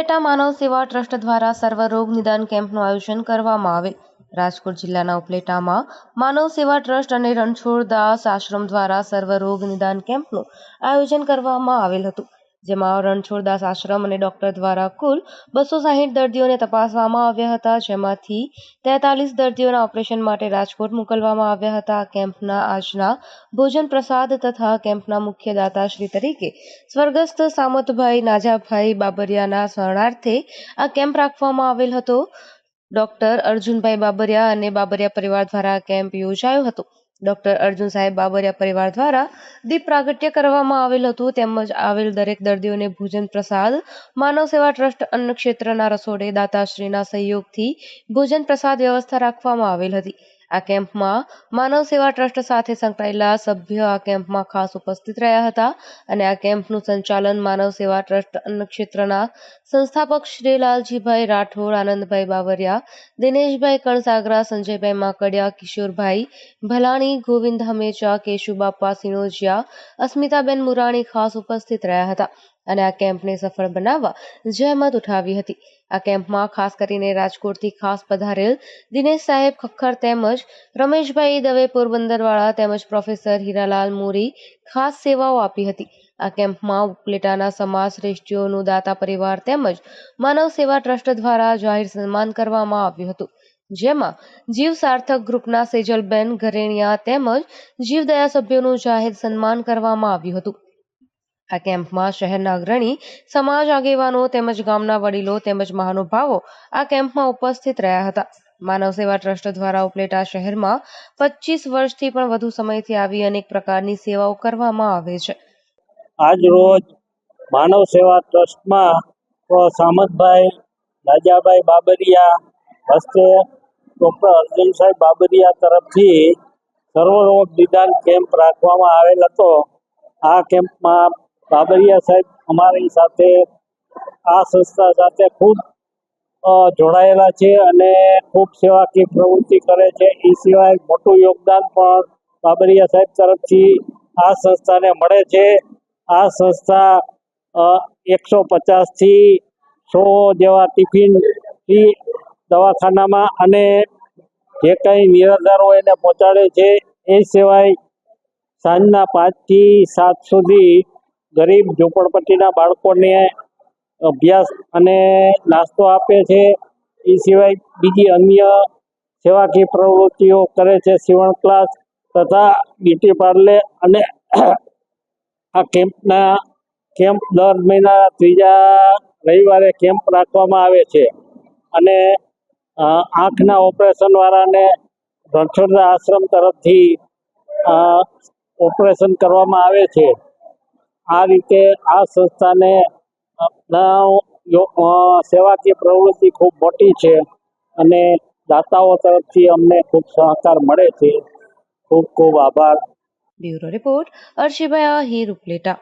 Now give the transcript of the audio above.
ઉપલેટા માનવ સેવા ટ્રસ્ટ દ્વારા સર્વરોગ નિદાન કેમ્પનું આયોજન કરવામાં આવેલ રાજકોટ જિલ્લાના ઉપલેટામાં માનવ સેવા ટ્રસ્ટ અને રણછોડદાસ આશ્રમ દ્વારા સર્વરોગ નિદાન કેમ્પનું આયોજન કરવામાં આવેલ હતું. જેમાં રણછોડદાસ આશ્રમ અને ડોક્ટર દ્વારા કુલ બસો સાહીઠ દર્દીઓને તપાસવામાં આવ્યા હતા, જેમાંથી તેતાલીસ દર્દીઓના ઓપરેશન માટે રાજકોટ મોકલવામાં આવ્યા હતા. કેમ્પના આજના ભોજન પ્રસાદ તથા કેમ્પના મુખ્ય દાતાશ્રી તરીકે સ્વર્ગસ્થ સામતભાઈ નાજાભાઈ બાબરિયાના શરણાર્થે આ કેમ્પ રાખવામાં આવેલ હતો. ડોક્ટર અર્જુનભાઈ બાબરિયા અને બાબરિયા પરિવાર દ્વારા કેમ્પ યોજાયો હતો. ડોક્ટર અર્જુન સાહેબ બાબરિયા પરિવાર દ્વારા દીપ પ્રાગટ્ય કરવામાં આવેલ હતું. તેમજ આવેલ દરેક દર્દીઓને ભોજન પ્રસાદ, માનવ સેવા ટ્રસ્ટ અન્ન ક્ષેત્રના રસોડે દાતાશ્રીના સહયોગથી ભોજન પ્રસાદ વ્યવસ્થા રાખવામાં આવેલ હતી. આ કેમ્પમાં માનવ સેવા ટ્રસ્ટ સાથે સંકળાયેલા સભ્ય આ કેમ્પમાં ખાસ ઉપસ્થિત રહ્યા હતા અને આ કેમ્પનું સંચાલન માનવ સેવા ટ્રસ્ટ અન્ન ક્ષેત્રના સંસ્થાપક શ્રી લાલજીભાઈ રાઠોડ, આનંદભાઈ બાવરિયા, દિનેશભાઈ કણસાગરા, સંજયભાઈ માકડિયા, કિશોરભાઈ ભલાણી, ગોવિંદ હમેચા, કેશુબાપા સિનોજિયા, અસ્મિતાબેન મુરાણી ખાસ ઉપસ્થિત રહ્યા હતા. અને આ કેમ્પને સફળ બનાવવા જહેમત ઉઠાવી હતી. આ કેમ્પમાં ખાસ કરીને રાજકોટથી ખાસ પધારેલ દિનેશ સાહેબ ખખર તેમજ રમેશભાઈ દવે પોરબંદરવાળા તેમજ પ્રોફેસર હીરાલાલ મોરી ખાસ સેવાઓ આપી હતી. આ કેમ્પમાં ઉપલેટાના સમાજ શ્રેષ્ઠીઓનું દાતા પરિવાર તેમજ માનવ સેવા ટ્રસ્ટ દ્વારા જાહેર સન્માન કરવામાં આવ્યું હતું. જેમાં જીવ સાર્થક ગ્રુપના સેજલબેન ઘરેણિયા તેમજ જીવદયા સભ્યોનું જાહેર સન્માન કરવામાં આવ્યું હતું. આ કેમ્પમાં શહેરના અગ્રણી, સમાજ આગેવાનો તેમજ ગામના વડીલો તેમજ મહાનુભાવો આ કેમ્પમાં ઉપસ્થિત રહ્યા હતા. માનવ સેવા ટ્રસ્ટ દ્વારા ઉપલેટા શહેરમાં પચીસ વર્ષથી પણ વધુ સમયથી આવી અનેક પ્રકારની સેવાઓ કરવામાં આવે છે. આજ રોજ માનવ સેવા ટ્રસ્ટમાં સામતભાઈ રાજાભાઈ બાબરિયા, હસ્તે ડૉક્ટર અર્જુનભાઈ બાબરિયા તરફથી સર્વરોગ નિદાન કેમ્પ રાખવામાં આવેલ હતો. આ કેમ્પમાં બાબરિયા સાહેબ અમારી સાથે આ સંસ્થા સાથે ખૂબ જોડાયેલા છે અને ખૂબ સેવાકીય પ્રવૃત્તિ કરે છે. એ સિવાય મોટું યોગદાન પણ બાબરિયા સાહેબ તરફથી આ સંસ્થાને મળે છે. આ સંસ્થા એકસો પચાસથી સો જેવા ટિફિન દવાખાનામાં અને જે કંઈ નિરાધાર હોય એને પહોંચાડે છે, એ સિવાય સાંજના પાંચથી સાત સુધી ગરીબ ઝૂંપડપટ્ટીના બાળકોને અભ્યાસ અને નાસ્તો આપે છે. એ સિવાય બીજી અન્ય સેવાકીય પ્રવૃત્તિઓ કરે છે. સીવણ ક્લાસ તથા બ્યુટી પાર્લર અને આ કેમ્પના કેમ્પ દર મહિના ત્રીજા રવિવારે કેમ્પ રાખવામાં આવે છે. અને આંખના ઓપરેશનવાળાને વાળાને આશ્રમ તરફથી ઓપરેશન કરવામાં આવે છે. આ રીતે આ સંસ્થાને સેવાકીય પ્રવૃત્તિ ખૂબ મોટી છે અને દાતાઓ તરફથી અમને ખૂબ સહકાર મળે છે. ખૂબ ખૂબ આભાર. બ્યુરો રિપોર્ટ અર્શિભાઈ ઉપલેટા.